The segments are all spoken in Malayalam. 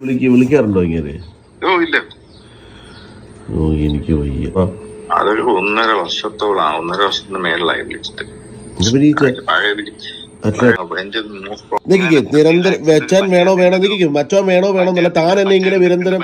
വിളിക്ക വിളിക്കാറുണ്ടോ ഇങ്ങനെ? ഓ ഇല്ല. ഓ എനിക്ക് വയ്യ. അതൊരു ഒന്നര വർഷത്തോളാണ് ഒന്നര വർഷത്തിന് മേളിലായി വിളിച്ചിട്ട്. നിരന്തരം വെച്ചാൻ വേണോ വേണോ നിക്കിക്കും? മച്ചോ വേണോ വേണോ എന്നല്ല. താൻ എന്നെ ഇങ്ങനെ നിരന്തരം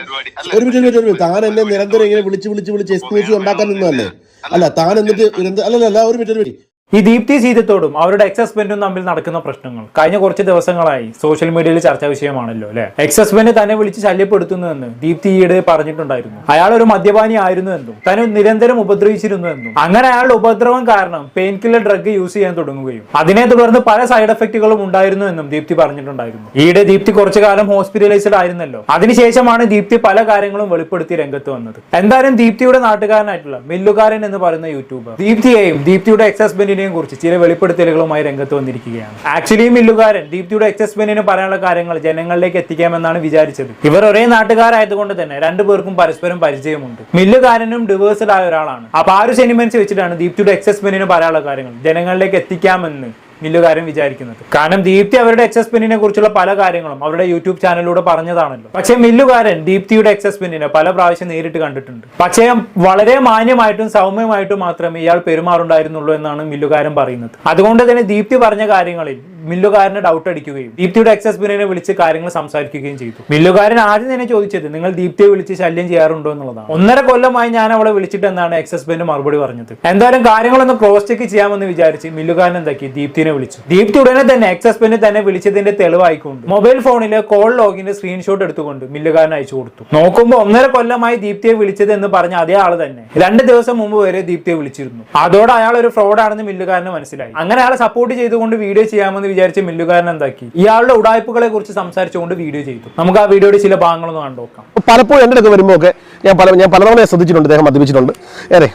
ഒരു മിനിറ്റ് ഒരു താൻ എന്നെ നിരന്തരം ഇങ്ങനെ വിളിച്ച് വിളിച്ച് വിളിച്ച് എക്സ്ക്ലൂസീവ് ഉണ്ടാക്കാൻ നിന്നല്ലേ അല്ല. താൻ എന്നിട്ട് അല്ലല്ല ഒരു മിനിറ്റ് ഒരു മിനിറ്റ്. ഈ ദീപ്തി സീതത്തോടും അവരുടെ എക്സ് ഹസ്ബൻഡും തമ്മിൽ നടക്കുന്ന പ്രശ്നങ്ങൾ കഴിഞ്ഞ കുറച്ച് ദിവസങ്ങളായി സോഷ്യൽ മീഡിയയിൽ ചർച്ചാ വിഷയമാണല്ലോ അല്ലെ? എക്സ് ഹസ്ബൻഡ് തന്നെ വിളിച്ച് ശല്യപ്പെടുത്തുന്നുവെന്ന് ദീപ്തി ഈയിടെ പറഞ്ഞിട്ടുണ്ടായിരുന്നു. അയാൾ ഒരു മദ്യപാനി ആയിരുന്നു എന്നും തന്നെ നിരന്തരം ഉപദ്രവിച്ചിരുന്നു എന്നും. അങ്ങനെ അയാളുടെ ഉപദ്രവം കാരണം പെയിൻ കില്ലർ ഡ്രഗ് യൂസ് ചെയ്യാൻ തുടങ്ങുകയും അതിനെ തുടർന്ന് പല സൈഡ് എഫക്റ്റുകളും ഉണ്ടായിരുന്നു എന്നും ദീപ്തി പറഞ്ഞിട്ടുണ്ടായിരുന്നു. ഈയിടെ ദീപ്തി കുറച്ചു കാലം ഹോസ്പിറ്റലൈസ്ഡ് ആയിരുന്നല്ലോ. അതിനുശേഷമാണ് ദീപ്തി പല കാര്യങ്ങളും വെളിപ്പെടുത്തി രംഗത്ത് വന്നത്. എന്തായാലും ദീപ്തിയുടെ നാട്ടുകാരനായിട്ടുള്ള മില്ലുകാരൻ എന്ന് പറയുന്ന യൂട്യൂബർ ദീപ്തിയെയും ദീപ്തിയുടെ എക്സ് ഹസ്ബൻഡിനെയും കുറിച്ച് ചില വെളിപ്പെടുത്തലുകളുമായി രംഗത്ത് വന്നിരിക്കുകയാണ്. ആക്ച്വലി മില്ലുകാരൻ ദീപ്തിയുടെ എക്സ് ഹസ്ബൻഡിന് പറയാനുള്ള കാര്യങ്ങൾ ജനങ്ങളിലേക്ക് എത്തിക്കാമെന്നാണ് വിചാരിച്ചത്. ഇവർ ഒരേ നാട്ടുകാരായതുകൊണ്ട് തന്നെ രണ്ടുപേർക്കും പരസ്പരം പരിചയമുണ്ട്. മില്ലുകാരനും ഡിവേഴ്സ്ഡ് ആയ ഒരാളാണ്. അപ്പൊ ആ ഒരു സെന്റിമെന്റ്സ് വെച്ചിട്ടാണ് ദീപ്തിയുടെ എക്സ് ഹസ്ബൻഡിന് പറയാനുള്ള കാര്യങ്ങൾ ജനങ്ങളിലേക്ക് എത്തിക്കാമെന്ന് മില്ലുകാരൻ വിചാരിക്കുന്നത്. കാരണം ദീപ്തി അവരുടെ എക്സസ് പെന്നിനെ കുറിച്ചുള്ള പല കാര്യങ്ങളും അവരുടെ യൂട്യൂബ് ചാനലിലൂടെ പറഞ്ഞതാണല്ലോ. പക്ഷേ മില്ലുകാരൻ ദീപ്തിയുടെ എക്സസ് പെന്നിനെ പല പ്രാവശ്യം നേരിട്ട് കണ്ടിട്ടുണ്ട്. പക്ഷേ വളരെ മാന്യമായിട്ടും സൗമ്യമായിട്ടും മാത്രമേ ഇയാൾ പെരുമാറുണ്ടായിരുന്നുള്ളൂ എന്നാണ് മില്ലുകാരൻ പറയുന്നത്. അതുകൊണ്ട് തന്നെ ദീപ്തി പറഞ്ഞ കാര്യങ്ങളിൽ മില്ലുകാരന് ഡൗട്ട് അടിക്കുകയും ദീപ്തിയുടെ എക്സ് ഹസ്ബൻഡിനെ വിളിച്ച് കാര്യങ്ങൾ സംസാരിക്കുകയും ചെയ്തു. മില്ലുകാരൻ ആദ്യം തന്നെ ചോദിച്ചത് നിങ്ങൾ ദീപ്തിയെ വിളിച്ച് ശല്യം ചെയ്യാറുണ്ടോ? എന്നുള്ളതാണ്. ഒന്നര കൊല്ലമായി ഞാൻ അവളെ വിളിച്ചിട്ട് എന്നാണ് എക്സ് ഹസ്ബൻഡ് മറുപടി പറഞ്ഞത്? എന്തായാലും കാര്യങ്ങളൊന്ന് ക്രോസ് ചെക്ക് ചെയ്യാമെന്ന് വിചാരിച്ച് മില്ലുകാരൻ എന്താക്കി? ദീപ്തിനെ വിളിച്ചു. ദീപ്തി ഉടനെ തന്നെ എക്സ് ഹസ്ബൻഡ് തന്നെ വിളിച്ചതിന്റെ തെളിവായിക്കൊണ്ട് മൊബൈൽ ഫോണിലെ കോൾ ലോഗിന്റെ സ്ക്രീൻഷോട്ട് എടുത്തുകൊണ്ട് മില്ലുകാരൻ അയച്ചു കൊടുത്തു. നോക്കുമ്പോൾ ഒന്നര കൊല്ലമായി ദീപ്തിയെ വിളിച്ചത് എന്ന് പറഞ്ഞ അതേ ആൾ തന്നെ. രണ്ട് ദിവസം മുമ്പ് വരെ ദീപ്തിയെ വിളിച്ചിരുന്നു. അതോടെ അയാൾ ഒരു ഫ്രോഡാണെന്ന് മില്ലുകാരന് മനസ്സിലായി. അങ്ങനെ അയാളെ സപ്പോർട്ട് ചെയ്തുകൊണ്ട് വീഡിയോ ചെയ്യാമെന്ന് വിചാരിച്ച് മില്ലുകാരൻ എന്താക്കി? ഇയാളുടെ ഉടായ്പകളെ കുറിച്ച് സംസാരിച്ചുകൊണ്ട് വീഡിയോ ചെയ്തു. നമുക്ക് ആ വീഡിയോയുടെ ചില ഭാഗങ്ങളൊന്ന് കണ്ടു നോക്കാം. പലപ്പോഴും എന്റെ അടുത്ത് വരുമ്പോൾ ഒക്കെ ഞാൻ പല ഞാൻ പലതവണ ശ്രദ്ധിച്ചിട്ടുണ്ട് അദ്ദേഹം മദ്യപിച്ചിട്ടുണ്ട്. ഏറെ.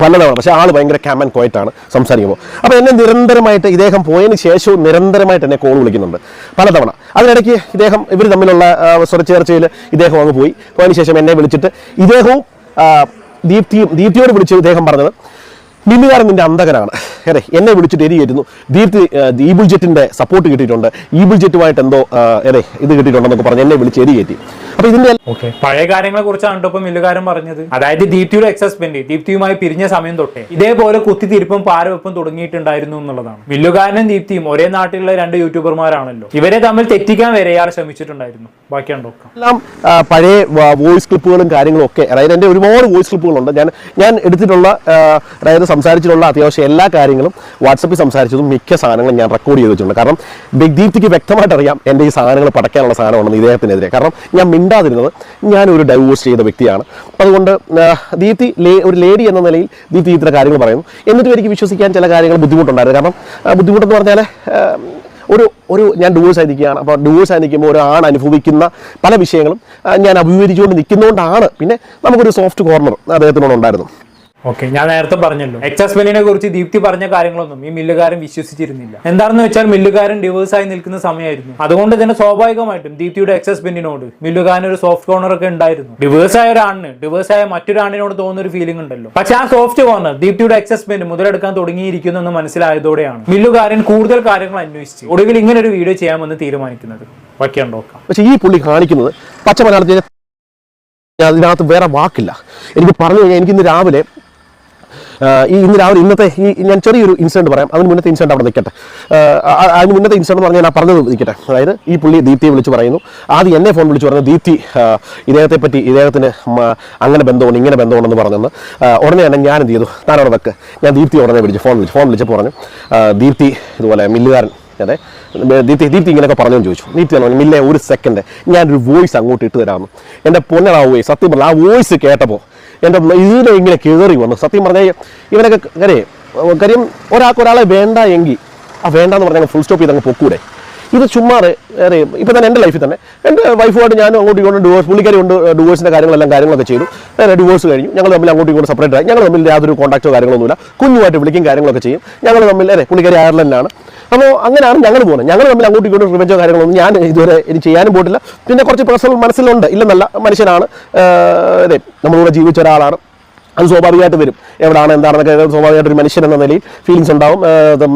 പലതവണ. പക്ഷേ ആൾ ഭയങ്കര ക്യാമൻ കോയറ്റാണ് സംസാരിക്കുമ്പോൾ. അപ്പോൾ എന്നെ നിരന്തരമായിട്ട് ഇദ്ദേഹം പോയതിന് ശേഷവും നിരന്തരമായിട്ട് എന്നെ കോൾ വിളിക്കുന്നുണ്ട്. പലതവണ. അതിനിടയ്ക്ക് ഇദ്ദേഹം ഇവർ തമ്മിലുള്ള സ്വരച്ചേർച്ചയിൽ ഇദ്ദേഹം അങ്ങ് പോയി. പോയതിന് ശേഷം എന്നെ വിളിച്ചിട്ട് ഇദ്ദേഹവും ദീപ്തിയും ദീപ്തിയോട് വിളിച്ച് ഇദ്ദേഹം പറഞ്ഞത് മിന്നുകാരൻ നിന്റെ അന്തകനാണ് അതെ എന്നെ വിളിച്ചിട്ട് എരിയായിരുന്നു ദീപ്തി ഈബിൾ ജെറ്റിന്റെ സപ്പോർട്ട് കിട്ടിയിട്ടുണ്ട്. ഈബിൾ ജെറ്റുമായിട്ട് എന്തോ അതെ ഇത് കിട്ടിയിട്ടുണ്ടെന്നൊക്കെ പറഞ്ഞ് എന്നെ വിളിച്ച് എരിയേറ്റി അപ്പോൾ ഇതിന്റെ ഓക്കെ. പഴയ കാര്യങ്ങളെ കുറിച്ചാണ് ഇപ്പം മില്ലുകാരൻ പറഞ്ഞത്. അതായത് ദീപ്തിയുടെ എക്സ് ഹസ്ബൻഡ് ദീപ്തിയുമായി പിരിഞ്ഞ സമയം തൊട്ടേ ഇതേപോലെ കുത്തിത്തിരിപ്പും പാരവെപ്പും തുടങ്ങിയിട്ടുണ്ടായിരുന്നു എന്നുള്ളതാണ്. മില്ലുകാരനും ദീപ്തിയും ഒരേ നാട്ടിലുള്ള രണ്ട് യൂട്യൂബർമാരാണല്ലോ. ഇവരെ തമ്മിൽ തെറ്റിക്കാൻ വരെ ഇയാൾ ശ്രമിച്ചിട്ടുണ്ടായിരുന്നു. ബാക്കിയാണ് നോക്കാം. എല്ലാം പഴയ വോയിസ് ക്ലിപ്പുകളും കാര്യങ്ങളും ഒക്കെ അതായത് എന്റെ ഒരുപാട് വോയിസ് ക്ലിപ്പുകളുണ്ട്. ഞാൻ ഞാൻ എടുത്തിട്ടുള്ള അതായത് സംസാരിച്ചിട്ടുള്ള അത്യാവശ്യം എല്ലാ കാര്യങ്ങളും വാട്സപ്പിൽ സംസാരിച്ചതും മിക്ക സാധനങ്ങളും ഞാൻ റെക്കോർഡ് ചെയ്ത് വെച്ചിട്ടുണ്ട്. കാരണം ബിഗ് ദീപ്തിക്ക് വ്യക്തമായിട്ട് അറിയാം എന്റെ ഈ സാധനങ്ങൾ പടയ്ക്കാനുള്ള സാധനമാണെന്ന് ഇദ്ദേഹത്തിനെതിരെ. കാരണം ഞാൻ മിണ്ടാതിരുന്നത് ഞാനൊരു ഡൈവോഴ്സ് ചെയ്ത വ്യക്തിയാണ്. അതുകൊണ്ട് ദീപ്തി ഒരു ലേഡി എന്ന നിലയിൽ ദീപ്തി ഇത്ര കാര്യങ്ങൾ പറയുന്നു. എന്നിട്ടും എനിക്ക് വിശ്വസിക്കാൻ ചില കാര്യങ്ങൾ ബുദ്ധിമുട്ടുണ്ടായിരുന്നു. കാരണം ബുദ്ധിമുട്ടെന്ന് പറഞ്ഞാൽ ഒരു ഒരു ഞാൻ ഡിവോഴ്സ് ആയിരിക്കുകയാണ്. അപ്പോൾ ഡിവോഴ്സ് ആയിരിക്കുമ്പോൾ ഒരു ആൺ അനുഭവിക്കുന്ന പല വിഷയങ്ങളും ഞാൻ അഭിമുഖീകരിച്ചുകൊണ്ട് നിൽക്കുന്നതുകൊണ്ടാണ് പിന്നെ നമുക്കൊരു സോഫ്റ്റ് കോർണർ അദ്ദേഹത്തിനോട് ഉണ്ടായിരുന്നു. ഓക്കെ ഞാൻ നേരത്തെ പറഞ്ഞല്ലോ. എച്ച് എസ് മില്ലിനെ കുറിച്ച് ദീപ്തി പറഞ്ഞ കാര്യങ്ങളൊന്നും ഈ മില്ലുകാരൻ വിശ്വസിച്ചിരുന്നില്ല. എന്താണെന്ന് വെച്ചാൽ മില്ലുകാരൻ ഡിവേഴ്സ് ആയി നിൽക്കുന്ന സമയമായിരുന്നു. അതുകൊണ്ട് തന്നെ സ്വാഭാവികമായിട്ടും ദീപ്തിയുടെ എക്സസ് ബെന്നിനോട് മില്ലുകാരൻ ഒരു സോഫ്റ്റ് കോർണർ ഒക്കെ ഉണ്ടായിരുന്നു. ഡിവേഴ്സ് ആയ ഒരാണിന് ഡിവേഴ്സ് ആയ മറ്റൊരാണിനോട് തോന്നുന്ന ഒരു ഫീലിംഗ് ഉണ്ടല്ലോ. പക്ഷെ ആ സോഫ്റ്റ് കോർണർ ദീപ്തിയുടെ എക്സസ് ഹസ്ബൻഡ് മുതലെടുക്കാൻ തുടങ്ങിയിരിക്കുന്നു എന്ന് മനസ്സിലായതോടെയാണ് മില്ലുകാരൻ കൂടുതൽ കാര്യങ്ങൾ അന്വേഷിച്ച് ഒടുവിൽ ഇങ്ങനെ ഒരു വീഡിയോ ചെയ്യാമെന്ന് തീരുമാനിക്കുന്നത്. നോക്കാം. പക്ഷേ ഈ പുള്ളി കാണിക്കുന്നത് പച്ച മലയാളത്തിൽ അതിനകത്ത് വേറെ വാക്കില്ല. എനിക്ക് പറഞ്ഞു കഴിഞ്ഞാൽ എനിക്കിന്ന് രാവിലെ ഈ ഇന്ന് രാവിലെ ഇന്നത്തെ ഈ ഞാൻ ചെറിയൊരു ഇൻസിഡന്റ് പറയാം. അതിന് മുന്നത്തെ ഇൻസിഡന്റ് അവിടെ നിൽക്കട്ടെ. അതിന് മുന്നത്തെ ഇൻസിഡന്റ് പറഞ്ഞാൽ ഞാൻ പറഞ്ഞത് നിൽക്കട്ടെ. അതായത് ഈ പുള്ളി ദീപ്തിയെ വിളിച്ച് പറയുന്നു. ആദ്യം എന്നെ ഫോൺ വിളിച്ച് പറഞ്ഞു ദീപ്തി ഇദ്ദേഹത്തെ പറ്റി ഇദ്ദേഹത്തിന് അങ്ങനെ ബന്ധമുണ്ട് ഇങ്ങനെ ബന്ധമുണ്ടെന്ന് പറഞ്ഞെന്ന്. ഉടനെ തന്നെ ഞാൻ എന്ത് ചെയ്തു? താൻ അവിടെ വെക്ക്. ഞാൻ ദീപ്തി ഉടനെ വിളിച്ചു ഫോൺ വിളിച്ചു ഫോൺ വിളിച്ചപ്പോൾ പറഞ്ഞു ദീപ്തി ഇതുപോലെ മില്ലുകാരൻ അതെ ദീപ്തി ദീപ്തി ഇങ്ങനെയൊക്കെ പറഞ്ഞു ചോദിച്ചു. ദീപ്തി പറഞ്ഞു മില്ലേ ഒരു സെക്കൻഡ് ഞാനൊരു വോയിസ് അങ്ങോട്ട് ഇട്ട് തരാമെന്ന്. എന്റെ പൊന്നടാവുകയെ സത്യം പറഞ്ഞു ആ വോയിസ് കേട്ടപ്പോൾ എന്റെ ഇതിനെ ഇങ്ങനെ കയറി വന്നു. സത്യം പറഞ്ഞാൽ ഇവനൊക്കെ കാര്യം കാര്യം ഒരാൾക്ക് ഒരാളെ വേണ്ട എങ്കിൽ ആ വേണ്ടെന്ന് പറഞ്ഞാൽ ഫുൾ സ്റ്റോപ്പ് ചെയ്ത് അങ്ങ് പൊക്കൂടെ? ഇത് ചുമ്മാ വേറെ ഇപ്പം തന്നെ എന്റെ ലൈഫിൽ തന്നെ. എന്റെ വൈഫുമായിട്ട് ഞാനും അങ്ങോട്ട് ഇങ്ങോട്ടും ഡിവോഴ്സ് പുള്ളിക്കാരി കൊണ്ട് ഡിവോഴ്സിന്റെ കാര്യങ്ങളെല്ലാം കാര്യങ്ങളൊക്കെ ചെയ്തു. വേറെ ഡിവോഴ്സ് കഴിഞ്ഞു. ഞങ്ങൾ തമ്മിൽ അങ്ങോട്ടും ഇങ്ങോട്ട് സെപ്പറേറ്റ് ആയി. ഞങ്ങൾ തമ്മിൽ യാതൊരു കോൺടാക്റ്റോ കാര്യങ്ങളൊന്നുമില്ല കുഞ്ഞുമായിട്ട് വിളിക്കും കാര്യങ്ങളൊക്കെ ചെയ്യും. ഞങ്ങൾ തമ്മിൽ അതെ പുള്ളിക്കാരി അയർലൻഡിലാണ്. അപ്പോൾ അങ്ങനെയാണ് ഞങ്ങൾ പോകുന്നത്. ഞങ്ങൾ തമ്മിൽ അങ്ങോട്ടും ഇങ്ങോട്ടും റിവെഞ്ചോ കാര്യങ്ങളൊന്നും ഞാൻ ഇതുവരെ ഇനി ചെയ്യാനും പോയിട്ടില്ല. പിന്നെ കുറച്ച് പേഴ്സണൽ മനസ്സിലുണ്ട്. ഇല്ലെന്നല്ല മനുഷ്യനാണ്. അതെ നമ്മളിവിടെ ജീവിച്ച ഒരാളാണ്. അത് സ്വാഭാവികമായിട്ട് വരും. എവിടെയാണ് എന്താണെന്നൊക്കെ സ്വാഭാവികമായിട്ട് ഒരു മനുഷ്യൻ എന്ന നിലയിൽ ഫീലിങ്സ് ഉണ്ടാവും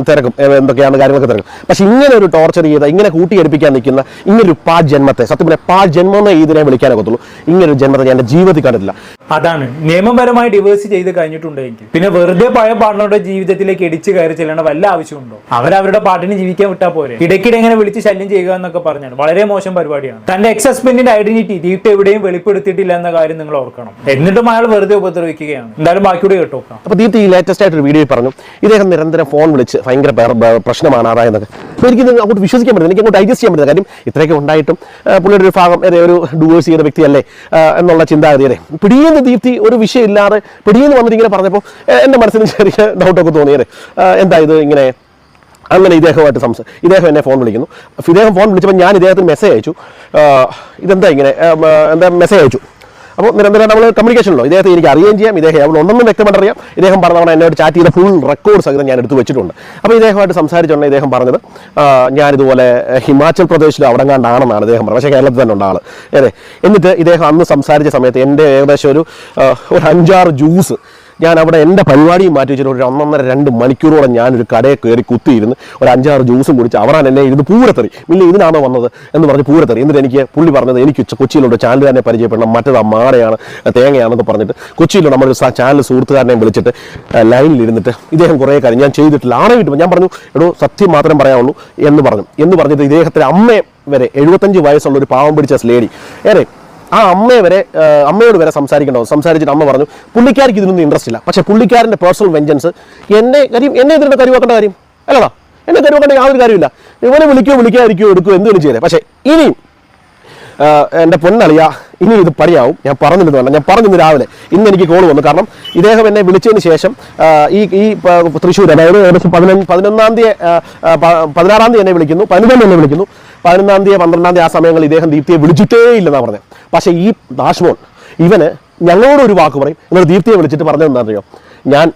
തിരക്കും എന്തൊക്കെയാണ് കാര്യങ്ങളൊക്കെ തിരക്കും. പക്ഷെ ഇങ്ങനെ ഒരു ടോർച്ചർ ചെയ്ത ഇങ്ങനെ കൂട്ടിയെടുപ്പിക്കാൻ നിൽക്കുന്ന ഇങ്ങനൊരു പാ ജന്മത്തെ സത്യം പറഞ്ഞാൽ പാ ജന്മം എന്നേ ഇതിനെ വിളിക്കാനൊക്കത്തുള്ളൂ. ഇങ്ങനൊരു ജന്മത്തെ ഞാൻ എന്റെ ജീവിതത്തിൽ കണ്ടിട്ടില്ല. അതാണ്. നിയമപരമായി ഡിവേഴ്സ് ചെയ്ത് കഴിഞ്ഞിട്ടുണ്ടെങ്കിൽ. പിന്നെ വെറുതെ പഴയ പാർട്ണറുടെ ജീവിതത്തിലേക്ക് ഇടിച്ചു കയറി ചെല്ലേണ്ട വല്ല ആവശ്യമുണ്ടോ? അവരവരുടെ പാട്ടിന് ജീവിക്കാൻ വിട്ടാ പോരെ. ഇടയ്ക്കിടെ എങ്ങനെ വിളിച്ച് ശല്യം ചെയ്യുക എന്നൊക്കെ പറഞ്ഞാൽ വളരെ മോശം പരിപാടിയാണ്. തന്റെ എക്സ് ഹസ്ബൻഡിന്റെ ഐഡന്റിറ്റി ദീപ്തി എവിടെയും വെളിപ്പെടുത്തിയിട്ടില്ല എന്ന കാര്യം നിങ്ങൾ ഓർക്കണം. എന്നിട്ടും അയാൾ വെറുതെ ഉപദ്രവിക്കുകയാണ്. എന്തായാലും ബാക്കിയുടെ കേട്ടോ അപ്പൊ ദീപ്തി ലേറ്റസ്റ്റ് ആയിട്ട് ഒരു വീഡിയോ പറഞ്ഞു. ഇദ്ദേഹം നിരന്തരം ഫോൺ വിളിച്ച് ഭയങ്കര പ്രശ്നമാണ് അതായെന്നൊക്കെ അപ്പോൾ എനിക്ക് അങ്ങോട്ട് വിശ്വസിക്കാൻ പറ്റില്ല എനിക്ക് അങ്ങോട്ട് ഡൈജസ്റ്റ് ചെയ്യാൻ പറ്റില്ല കാര്യം ഇത്രയൊക്കെ ഉണ്ടായിട്ടും പുള്ളിയുടെ ഒരു ഭാഗം ഒരു ഡുവേഴ്സ് ചെയ്ത വ്യക്തിയല്ലേ എന്നുള്ള ചിന്താഗതിയെ പിടിയെന്ന് ദീപ്തി ഒരു വിഷയമില്ലാതെ പിടിയെന്ന് വന്നിട്ട് ഇങ്ങനെ പറഞ്ഞപ്പോൾ എന്റെ മനസ്സിന് ചെറിയ ഡൗട്ടൊക്കെ തോന്നിയത് എന്താ ഇത് ഇങ്ങനെ? അങ്ങനെ ഇദ്ദേഹമായിട്ട് സംസാ ഇദ്ദേഹം എന്നെ ഫോൺ വിളിക്കുന്നു. ഇദ്ദേഹം ഫോൺ വിളിച്ചപ്പോൾ ഞാൻ ഇദ്ദേഹത്തിന് മെസ്സേജ് അയച്ചു. ഇതെന്താ ഇങ്ങനെ? എന്താ മെസ്സേജ് അയച്ചു. അപ്പോൾ നിരന്തരം നമ്മൾ കമ്മ്യൂണിക്കേഷനിലോ ഇദ്ദേഹത്തെ എനിക്ക് അറിയുകയും ചെയ്യാം. ഇദ്ദേഹം അവിടെ ഒന്നും വ്യക്തമായിട്ട് അറിയാം ഇദ്ദേഹം പറഞ്ഞ തവണ എന്നോട് ചാറ്റ് ചെയ്ത ഫുൾ റെക്കോർഡ് സഹിതം ഞാൻ എടുത്തു വെച്ചിട്ടുണ്ട്. അപ്പോൾ ഇദ്ദേഹമായിട്ട് സംസാരിച്ചുകൊണ്ട് ഇദ്ദേഹം പറഞ്ഞത് ഞാനിതുപോലെ ഹിമാചൽ പ്രദേശിലോ അവിടെ കണ്ടാണെന്നാണ് ഇദ്ദേഹം പറഞ്ഞത്. പക്ഷേ കേരളത്തിൽ തന്നെ ഉണ്ട് ആൾ. അതെ. എന്നിട്ട് ഇദ്ദേഹം അന്ന് സംസാരിച്ച സമയത്ത് എന്റെ ഏകദേശം ഒരു ഒരു അഞ്ചാറ് ജ്യൂസ് ഞാൻ അവിടെ എന്റെ പരിപാടിയും മാറ്റി വെച്ചിട്ട് ഒരു ഒന്നൊന്നര രണ്ട് മണിക്കൂറോളം ഞാനൊരു കടയിൽ കയറി കുത്തിയിരുന്ന് ഒരു അഞ്ചാറ് ജ്യൂസും കുടിച്ച് അവരാൻ എന്നെ ഇരുന്ന് പൂരത്തെറി. മില്ല ഇതിനാണോ വന്നത് എന്ന് പറഞ്ഞ് പൂരത്തെറി. എന്നിട്ട് എനിക്ക് പുള്ളി പറഞ്ഞത് എനിക്ക് കൊച്ചിയിലുള്ള ചാനലുകാരനെ പരിചയപ്പെടണം. മറ്റേത് മാടയാണ് തേങ്ങയാണെന്ന് പറഞ്ഞിട്ട് കൊച്ചിയിലുള്ള നമ്മുടെ ചാനൽ സുഹൃത്തുകാരനെയും വിളിച്ചിട്ട് ലൈനിലിരുന്നിട്ട് ഇദ്ദേഹം കുറേ കാര്യം ഞാൻ ചെയ്തിട്ടില്ല. ആണെ കിട്ടുമ്പോൾ ഞാൻ പറഞ്ഞു എടോ സത്യം മാത്രം പറയാവുള്ളൂ എന്ന് പറഞ്ഞു. എന്ന് പറഞ്ഞിട്ട് ഇദ്ദേഹത്തിന്റെ അമ്മയെ വരെ എഴുപത്തഞ്ച് വയസ്സുള്ള ഒരു പാവം പിടിച്ച ലേഡി ഏറെ ആ അമ്മയെ വരെ അമ്മയോട് വരെ സംസാരിക്കേണ്ടത് സംസാരിച്ചിട്ട് അമ്മ പറഞ്ഞു പുള്ളിക്കാർക്ക് ഇതിനൊന്നും ഇൻട്രസ്റ്റ് ഇല്ല. പക്ഷേ പുള്ളിക്കാരന്റെ പേഴ്സണൽ വെഞ്ചൻസ് എന്നെ കാര്യം എന്നെ ഇതിനെ കരുവാക്കേണ്ട കാര്യം? അല്ലടാ എന്നെ കരുവാക്കേണ്ട യാതൊരു കാര്യമില്ല ഇവനെ വിളിക്കുകയോ വിളിക്കാതിരിക്കുകയോ എടുക്കുകയോ എന്തെങ്കിലും ചെയ്തേ. പക്ഷേ ഇനിയും എന്റെ പൊന്നളിയ ഇനി ഇത് പണിയാവും. ഞാൻ പറഞ്ഞിരുന്നു വേണ്ട ഞാൻ പറഞ്ഞിരുന്നു രാവിലെ. ഇന്ന് എനിക്ക് കോൾ വന്നു. കാരണം ഇദ്ദേഹം എന്നെ വിളിച്ചതിന് ശേഷം ഈ ഈ തൃശ്ശൂർ അതായത് ഏകദേശം പതിനൊന്ന് പതിനൊന്നാം തീയതി പതിനാറാം തീയതി എന്നെ വിളിക്കുന്നു പതിനൊന്നാം തീയതി എന്നെ വിളിക്കുന്നു. പതിനൊന്നാം തീയതി പന്ത്രണ്ടാം തീയതി ആ സമയങ്ങളിൽ ഇദ്ദേഹം ദീപ്തിയെ വിളിച്ചിട്ടേ ഇല്ലെന്നാണ് പറഞ്ഞത്. പക്ഷേ ഈ ദാഷ്മോൾ ഇവന് ഞങ്ങളോട് ഒരു വാക്ക് പറയും. എന്നിട്ട് ദീപ്തിയെ വിളിച്ചിട്ട് പറഞ്ഞതെന്താണെന്നറിയോ ഞാൻ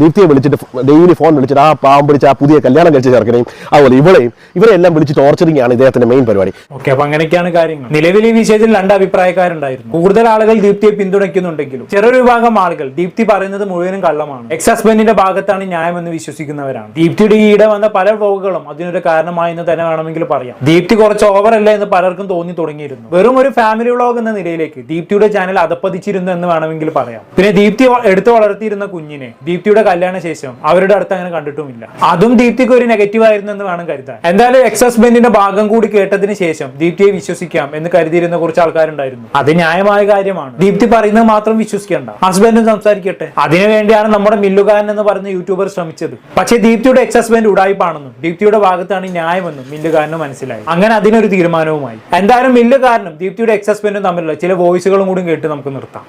ദീപ്തിയെ വിളിച്ചിട്ട് ഡെയിലി ഫോൺ വിളിച്ചിട്ട് ആ പാവം പിടിച്ച് ആ പുതിയ കല്യാണം കഴിച്ച ചെറുക്കനെയും അതുപോലെ ഇവളെയും ഇവരെല്ലാം വിളിച്ച് ടോർച്ചറിങ് ആണ് ഇദ്ദേഹത്തിന്റെ മെയിൻ പരിപാടി. ഓക്കെ അപ്പൊ അങ്ങനെയൊക്കെയാണ് കാര്യങ്ങൾ. നിലവിൽ ഈ വിഷയത്തിൽ രണ്ട് അഭിപ്രായക്കാരുണ്ടായിരുന്നു. കൂടുതൽ ആളുകൾ ദീപ്തിയെ പിന്തുണയ്ക്കുന്നുണ്ടെങ്കിലും ചെറിയൊരു വിഭാഗം ആളുകൾ ദീപ്തി പറയുന്നത് മുഴുവനും കള്ളമാണ്. എക്സ് ഹസ്ബൻഡിന്റെ ഭാഗത്താണ് ന്യായമെന്ന് വിശ്വസിക്കുന്നവരാണ്. ദീപ്തിയുടെ ഈടെ വന്ന പല വ്ളോഗുകളും അതിനൊരു കാരണമായെന്ന് തന്നെ വേണമെങ്കിൽ പറയാം. ദീപ്തി കുറച്ച് ഓവർ എന്ന് പലർക്കും തോന്നി തുടങ്ങിയിരുന്നു. വെറും ഒരു ഫാമിലി വ്ളോഗ് എന്ന നിലയിലേക്ക് ദീപ്തിയുടെ ചാനൽ അതപ്പതിച്ചിരുന്നു എന്ന് വേണമെങ്കിൽ പറയാം. പിന്നെ ദീപ്തി എടുത്തു വളർത്തിയിരുന്ന കുഞ്ഞിനെ ദീപ്തിയുടെ കല്യാണ ശേഷം അവരുടെ അടുത്ത് അങ്ങനെ കണ്ടിട്ടുമില്ല. അതും ദീപ്തിക്ക് ഒരു നെഗറ്റീവ് ആയിരുന്നു എന്ന് വേണം കരുതാൻ. എന്തായാലും എക്സ് ഹസ്ബൻഡിന്റെ ഭാഗം കൂടി കേട്ടതിന് ശേഷം ദീപ്തിയെ വിശ്വസിക്കാം എന്ന് കരുതിയിരുന്ന കുറച്ച് ആൾക്കാരുണ്ടായിരുന്നു. അത് ന്യായമായ കാര്യമാണ്. ദീപ്തി പറയുന്നത് മാത്രം വിശ്വസിക്കേണ്ട. ഹസ്ബൻഡും സംസാരിക്കട്ടെ. അതിനുവേണ്ടിയാണ് നമ്മുടെ മില്ലുകാരൻ എന്ന് പറഞ്ഞ യൂട്യൂബർ ശ്രമിച്ചത്. പക്ഷേ ദീപ്തിയുടെ എക്സ് ഹസ്ബൻഡ് ഉടായ്പാണെന്നും ദീപ്തിയുടെ ഭാഗത്താണ് ന്യായമെന്നും മില്ലുകാരന് മനസ്സിലായി. അങ്ങനെ അതിനൊരു തീരുമാനവുമായി. എന്തായാലും മില്ലുകാരനും ദീപ്തിയുടെ എക്സ് ഹസ്ബൻഡും തമ്മിലുള്ള ചില വോയിസുകളും കൂടി കേട്ട് നമുക്ക് നിർത്താം.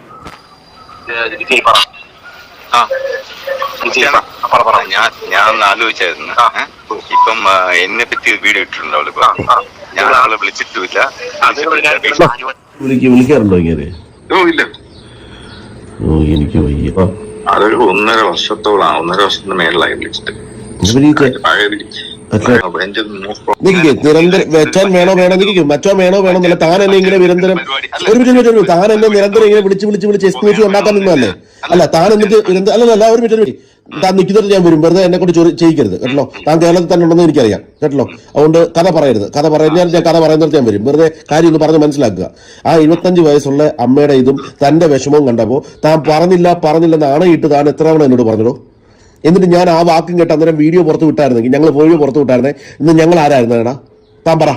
ഞാൻ ഞാൻ ഒന്ന് ആലോചിച്ചായിരുന്നു. ഇപ്പം എന്നെ പറ്റി വീഡിയോ ഇട്ടിട്ടുണ്ട് അവൾ ഇപ്പൊ. ഞാൻ അവളെ വിളിച്ചിട്ടുമില്ല. വിളിക്ക വിളിക്കാറുണ്ടോ ഇങ്ങനെ? ഓ ഇല്ല. ഓ എനിക്ക് വയ്യ. അതൊരു ഒന്നര വർഷത്തോളാണ്. ഒന്നര വർഷത്തിന് മേളിലായി വിളിച്ചിട്ട്. ഇവർ ഈ ചെ- പഴയ അച്ഛാ. എന്റെ നിൽക്കേ നിരന്തരം വെച്ചാൻ വേണോ വേണോ നിൽക്കും മറ്റോ വേണോ വേണോ എന്നല്ല. താൻ എന്നെ ഇങ്ങനെ നിരന്തരം ഒരു മിനിറ്റ് ഒരു താൻ എന്നെ നിരന്തരം ഇങ്ങനെ വിളിച്ച് വിളിച്ച് വിളിച്ച് എക്സ്ക്ലൂസീവ് ഉണ്ടാക്കാൻ നിന്നല്ലേ അല്ല. താൻ എന്നിട്ട് നിരന്തരം അല്ല അല്ല ഒരു മിനിറ്റ് താൻ നിൽക്കുന്നിട്ട് ഞാൻ വരും. വെറുതെ എന്നെ കൊണ്ട് ചെയ്യിക്കരുത്. കേട്ടോ താൻ കേരളത്തിൽ തന്നെ ഉണ്ടെന്ന് എനിക്കറിയാം. കേട്ടോ അതുകൊണ്ട് കഥ പറയരുത്. കഥ പറഞ്ഞാൽ ഞാൻ കഥ പറയുന്നിടത്ത് ഞാൻ വരും. വെറുതെ കാര്യം ഒന്ന് പറഞ്ഞ് മനസ്സിലാക്കുക. ആ ഇരുപത്തഞ്ച് വയസ്സുള്ള അമ്മയുടെ ഇതും തന്റെ വിഷമവും കണ്ടപ്പോൾ താൻ പറഞ്ഞില്ല പറഞ്ഞില്ലെന്ന് ആണയിട്ട് താൻ എത്ര തവണ എന്നോട് പറഞ്ഞോ എന്നിട്ട് ഞാൻ ആ വാക്കും കേട്ട് അന്നേരം വീഡിയോ പുറത്ത് വിട്ടായിരുന്നെങ്കിൽ ഞങ്ങൾ വീഡിയോ പുറത്ത് വിട്ടായിരുന്നെ? ഇന്ന് ഞങ്ങൾ ആരായിരുന്നു എടാ? താൻ പറ.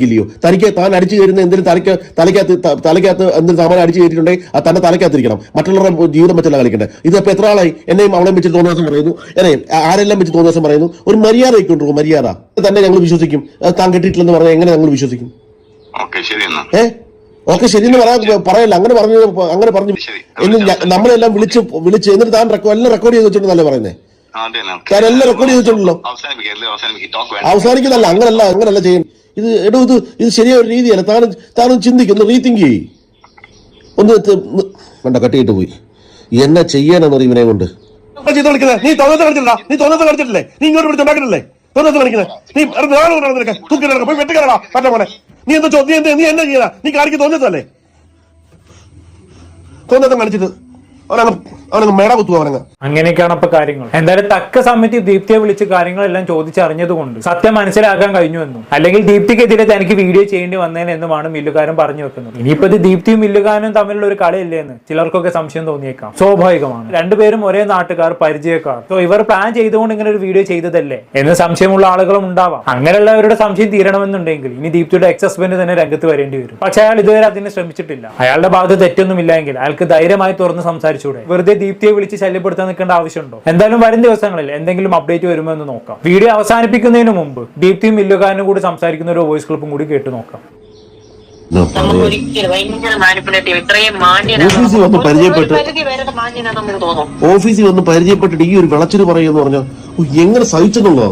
ില്ലയോ തനിക്ക് താൻ അടിച്ചു കയറുന്ന എന്തിനും തലയ്ക്ക് തലയ്ക്കകത്ത് തലയ്ക്കകത്ത് എന്തിനും താമര അടിച്ചു കയറ്റിട്ടുണ്ടെങ്കിൽ അത് തന്നെ തലയ്ക്കകത്തിരിക്കണം. മറ്റുള്ളവരുടെ ജീവിതം വെച്ചല്ല കളിക്കണ്ടേ? ഇതിപ്പോ എത്ര ആളായി? എന്നെയും അവളെയും വെച്ച് തോന്നിയ ദിവസം പറയുന്നു. എന്നെ ആരെല്ലാം വെച്ച് തോന്നിയ ദിവസം പറയുന്നു. ഒരു മര്യാദ കൊണ്ടുപോകും മര്യാദ. തന്നെ ഞങ്ങൾ വിശ്വസിക്കും. താൻ കെട്ടിയിട്ടില്ലെന്ന് പറഞ്ഞാൽ എങ്ങനെ ഞങ്ങൾ വിശ്വസിക്കും? ഏഹ് ഓക്കെ ശരിയെന്ന് പറയാൻ പറയല്ല. അങ്ങനെ പറഞ്ഞു അങ്ങനെ പറഞ്ഞു. എന്ന് നമ്മളെല്ലാം വിളിച്ച് വിളിച്ച് എന്നിട്ട് താൻ എല്ലാം റെക്കോർഡ് ചെയ്ത് വെച്ചിട്ടുണ്ടല്ലേ പറയുന്നത്. താൻ എല്ലാം റെക്കോർഡ് ചെയ്ത് വെച്ചിട്ടുണ്ടല്ലോ അവസാനിക്കുന്നല്ല അങ്ങനല്ല അങ്ങനല്ല ചെയ്യും. ഇത് എടോ ഇത് ഇത് ശരിയായ ഒരു രീതിയല്ല. താൻ താൻ ചിന്തിക്കും ഒന്ന് റീതിങ്ക് ചെയ്യും. ഒന്ന് വേണ്ട കട്ടിയിട്ട് പോയി. എന്നെ ചെയ്യാനെന്നറിയ ഇവനെ കൊണ്ട്. ചെയ്ത് കളിക്കുന്നത് നീ തോന്നത്ത് കളിച്ചിട്ടില്ല. നീ തോന്നത്ത് കളിച്ചിട്ടില്ലേ? നീ ഇങ്ങോട്ട് വിളിച്ചുണ്ടാക്കിട്ടില്ലേ തോന്നത്ത് കളിക്കുന്നത് നീ പോയി വെട്ടുകാരടാ പറ്റ പോലെ നീ എന്താ ചോദ്യം നീ എന്നാ ചെയ്യല? നീ കാണിക്ക് തോന്നത്തല്ലേ തോന്നത്തം കാണിച്ചിട്ട്. മേട അങ്ങനെയൊക്കെയാണ് അപ്പൊ കാര്യങ്ങൾ. എന്തായാലും തക്ക സമയത്ത് ദീപ്തിയെ വിളിച്ച് കാര്യങ്ങളെല്ലാം ചോദിച്ചറിഞ്ഞതുകൊണ്ട് സത്യം മനസ്സിലാക്കാൻ കഴിഞ്ഞു എന്നും അല്ലെങ്കിൽ ദീപ്തിക്കെതിരെ തനിക്ക് വീഡിയോ ചെയ്യേണ്ടി വന്നേനെന്നുമാണ് മില്ലുകാരൻ പറഞ്ഞു വെക്കുന്നത്. ഇനിയിപ്പോ ഇത് ദീപ്തിയും മില്ലുകാരനും തമ്മിലുള്ള ഒരു കളിയല്ലേ എന്ന് ചിലർക്കൊക്കെ സംശയം തോന്നിയേക്കാം. സ്വാഭാവികമാണ്. രണ്ടുപേരും ഒരേ നാട്ടുകാർ പരിചയക്കാർ. സോ ഇവർ പ്ലാൻ ചെയ്തുകൊണ്ട് ഇങ്ങനെ ഒരു വീഡിയോ ചെയ്തതല്ലേ എന്ന് സംശയമുള്ള ആളുകളും ഉണ്ടാവാം. അങ്ങനെയുള്ളവരുടെ സംശയം തീരണമെന്നുണ്ടെങ്കിൽ ഇനി ദീപ്തിയുടെ എക്സ് ഹസ്ബൻഡ് തന്നെ രംഗത്ത് വരേണ്ടി വരും. പക്ഷെ അയാൾ ഇതുവരെ അതിനെ ശ്രമിച്ചിട്ടില്ല. അയാളുടെ ഭാഗത്ത് തെറ്റൊന്നുമില്ലെങ്കിൽ അയാൾക്ക് ധൈര്യമായി തുറന്ന് സംസാരിച്ചൂടെ വെറുതെ ദീപ്തിയെ വിളിച്ച് ശല്യപ്പെടുത്താൻ നിൽക്കേണ്ട ആവശ്യമുണ്ടോ? എന്തായാലും വരും ദിവസങ്ങളിൽ എന്തെങ്കിലും അപ്ഡേറ്റ് വരുമോ എന്ന് നോക്കാം. വീഡിയോ അവസാനിപ്പിക്കുന്നതിന് മുമ്പ് ദീപ്തിയും മില്ലുകാരനും കൂടി സംസാരിക്കുന്ന ഒരു വോയിസ് ക്ലിപ്പും കൂടി കേട്ട് നോക്കാം. ഓഫീസിൽ വന്ന് പരിചയപ്പെട്ട് ഓഫീസിൽ വന്ന് പരിചയപ്പെട്ടിട്ട് ഈ ഒരു വിളച്ചിന് പറയുമെന്ന് പറഞ്ഞാൽ എങ്ങനെ സഹിച്ചെന്നുള്ളതാ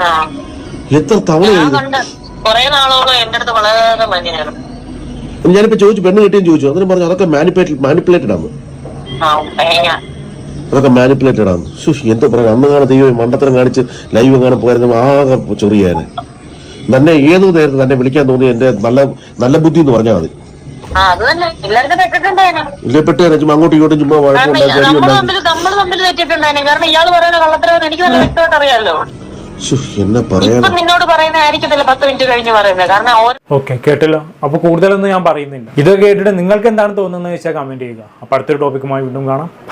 ആ. എത്ര തവണ ഞാനിപ്പോ ചോദിച്ചു പെണ്ണ് കിട്ടിയും ചോദിച്ചു. അതിന് പറഞ്ഞു അതൊക്കെ മാനിപ്പുലേറ്റ് മാനിപ്പുലേറ്റഡ് ആണ്. അതൊക്കെ മാനിപ്പുലേറ്റഡ് ആണ്. ശുഷ് എന്താ പറയുക അന്ന് കാണാൻ ദൈവം മണ്ടത്തരം കാണിച്ച് ലൈവ് കാണാൻ പോയിരുന്നു ആകെ ചൊറിയാന് തന്നെ ഏത് നേരത്തെ തന്നെ വിളിക്കാൻ തോന്നി എന്റെ നല്ല നല്ല ബുദ്ധി എന്ന് പറഞ്ഞാൽ മതി. ഇല്ലപ്പെട്ട് ചുമ്മാ അങ്ങോട്ടും ഇങ്ങോട്ടും ചുമ്മാ വഴക്കുണ്ടാക്കി അടി ഉണ്ടാക്കി നിന്നോട് പറയുന്ന ആയിരിക്കത്തില്ല പത്ത് മിനിറ്റ് കഴിഞ്ഞ് പറയുന്നത്. കാരണം ഓക്കെ കേട്ടല്ലോ. അപ്പൊ കൂടുതലൊന്നും ഞാൻ പറയുന്നില്ല. ഇത് കേട്ടിട്ട് നിങ്ങൾക്ക് എന്താണ് തോന്നുന്നത് വെച്ചാൽ കമന്റ് ചെയ്യുക. അപ്പൊ അടുത്തൊരു ടോപ്പിക്കുമായി വീണ്ടും കാണാം.